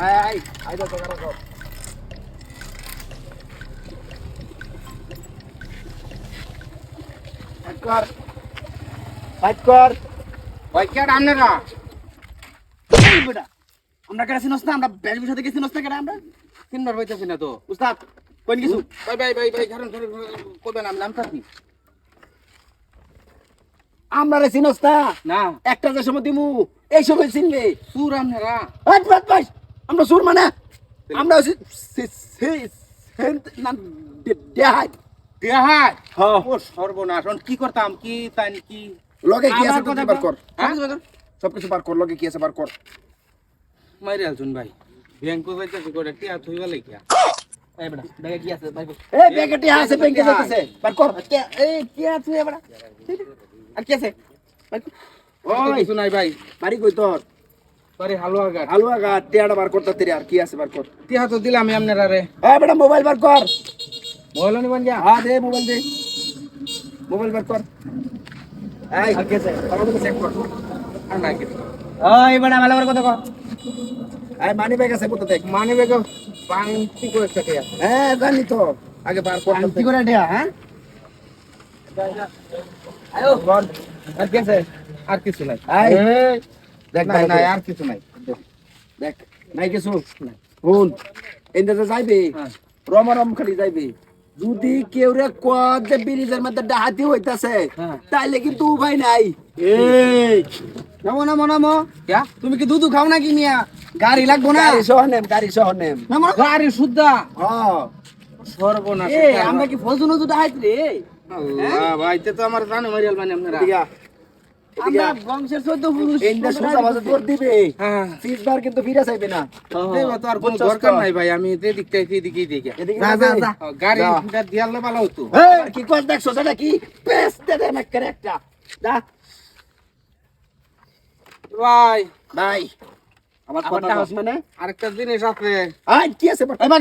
আয় আয় আয় তো টাকা রাখো। ফাইট কর। ফাইট কর। ভাই কে আপনারা এই বেটা আমরা কেন চিনস না? আমরা ব্যাংকের সাথে গেছি নষ্ট কেন আমরা? তিনবার পাইতেছি না তো। উস্তাদ কোন কিছু? ভাই ভাই ভাই ভাই ধরেন ধরেন করবেন আমি নামটা কি? আমরা রে চিনস না? না। একটা যে সময় দিমু এই সময় চিনবে। সুর আপনারা হাট বাট বাস আমরা সুর মানে? আমরা দেহাই দেহাই ও সর্বনাশ। কি করতাম? কি তাই কি লগে কি আছে কথা বার কর। হ্যাঁ? সব কিছু বার কর লগে কি আছে বার কর। মাইরে আলছুন ভাই। ব্যাংক যাইতেছি করে টিয়া থই গেলে কি এই বেটা ব্যাগে কি আছে? ভাই এই ব্যাগে টি আছে ব্যাংকে যাইতেছে। বার কর। এই কি আছে বেটা। আর কি আছে। ওই ভাই। বাড়ি কই তোর? বাড়ি হালুয়া ঘাট। হালুয়া গা টিয়াটা বার করতে তেরে আর কি আছে বার কর। টিয়া তো দিলাম আপনারা রে এই বেটা মোবাইল বার কর। বলো নি বান্ডিয়া হ্যাঁ দে মোবাইল দে। মোবাইল বার কর। এই। আর কি আছে আমার চেক কর। আর নাই কিছু। এই বেটা ভালো করে কথা কর এই মানি ব্যাগ আছে কত দেখ মানে বেগ পাংটি করে থাকে হ্যাঁ জানি তো। আগে বার কর। কি করে দেয়া হ্যাঁ? আয়ো। বল। আর কি আছে আর কিছু নাই। এই। এই, দেখ নাই ভালো আর কিছু নাই। দেখ নাই কিছু? শুন এনতে যাইবে হ্যাঁ। খালি যাইবে। যদি কেউ রে কদ যে ব্রিজের মধ্যে ডাহাতি হইতাছে হ্যাঁ। তাইলে কিন্তু উপায় নাই। এই। নামো নামো নামো। তুমি কি দুধ খাও নাকি মিয়া? গাড়ি লাগবো না? গাড়ি সহ নেম গাড়ি সহ নেম। নামো গাড়ি শুদ্ধা হ্যাঁ সর্বনাশ আমরা কি ফজু নজু ডাহাইত রে? আল্লাহ ভাই তে তো আমার জানো মারিয়াল মানে আপনারা আমরা বংশের চোদ্দ পুরুষ এনতে সোজা বাজে তোর দিবে। হ্যাঁ ফিসবার কিন্তু ফিরে চাইবে না। দেব তো আর কোনো দরকার নাই ভাই আমি এদিক থেকে এদিকে যা যা, যা। যা। যা। গাড়ি দিয়ালে ভালো হতো। কি কর দেখছ সেটা কি? পেস দে দে মেক একটা। যা। ভাই। ভাই আমার আমার কথা টাউস মানে আরেকটা জিনিস আছে। আই কি আছে? বার বার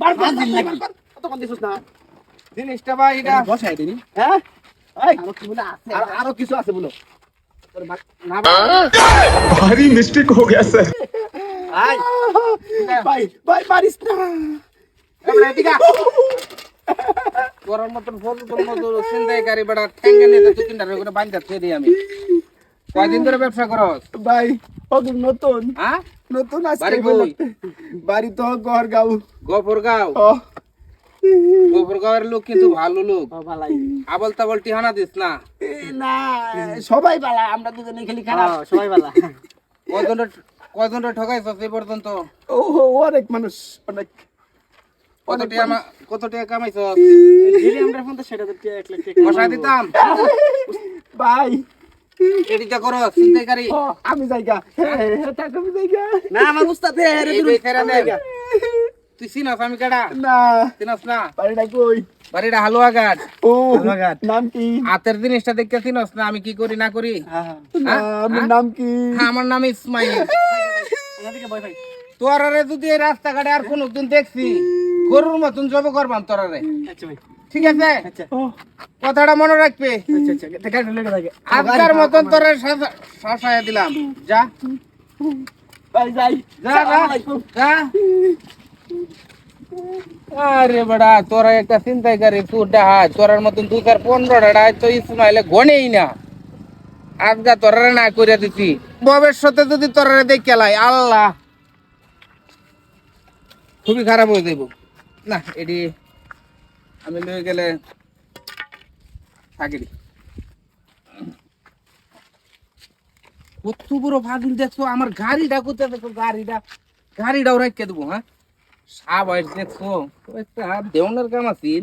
বার বার দিন লাগি কত কোন দিছস না। জিনিসটা ভাই এটা বসাই দিনি। হ্যাঁ? আরও কিছু আছে বলো। ভারী মিস্টেক হয়ে গেছে ভাই ভাই ভাই পারিস না গরম মতন ফোন তোর মতো চিন্তাই গাড়ি বেড়া ঠ্যাঙ্গে নিয়ে তুই চিন্তা করে বান্ধা খেয়ে দিই আমি কয়দিন ধরে ব্যবসা করস ভাই ওকে নতুন হ্যাঁ নতুন আসছে বাড়ি তো গড়গাঁও গফরগাঁও ও লোক কিন্তু ভালো লোক। আবল তাবল টিহানা দিস না। না সবাই বালা আমরা দুজনে খালি খারাপ। সবাই বালা কয়জনের ঠকাইছ এই পর্যন্ত? ও অনেক মানুষ অনেক। কত টাকা কত টাকা কামাইছ? দিলে আমরা ফোন তো সেটা তো এক লাখ টাকা। বসাই দিতাম। ভাই। এদিকটা করো চিন্তাইকারী ও, আমি যাইগা আমি যাইগা না আমার উস্তাদ হে রে তুই ফেরা দে। তুই চিনাস আমি কেডা? না। চিনাস না? বাড়িটা কই? বাড়িটা হালুয়া ঘাট ও নাম কি? হাতের জিনিসটা দেখতে চিনস না? আমি কি করি না করি? আমার নাম কি? হ্যাঁ, আমার নাম ইসমাইল। তোরারে যদি এই রাস্তাঘাটে আর কোনদিন দেখছি গরুর মতন জব করবাম তোরারে ঠিক আছে? কথাটা মনে রাখবে? আচ্ছা আচ্ছা আজকার মতন তোরা শাসায় দিলাম। যা। যাই। যা যা। আরে বড়া, তোরা একটা চিন্তাই করে তুই ডাহাজ তোরার মতন দু চার পনেরোটা ডাহাজ তো ইসমাইলে গনেই না। আজকা তোরারে না করে দিছি ভবিষ্যতে যদি তোরারে দেখে লাই, আল্লাহ। খুবই খারাপ হয়ে যাইব। না, এটি আমি লয়ে গেলে থাকিরি কত বড় ফাজিল দেখছ, আমার গাড়িটা কোথায় দেখো, গাড়িটা, গাড়িটাও রেখে দেবো হ্যাঁ? সাবাই দেখছ তো একটা দেওনের কাম আছেন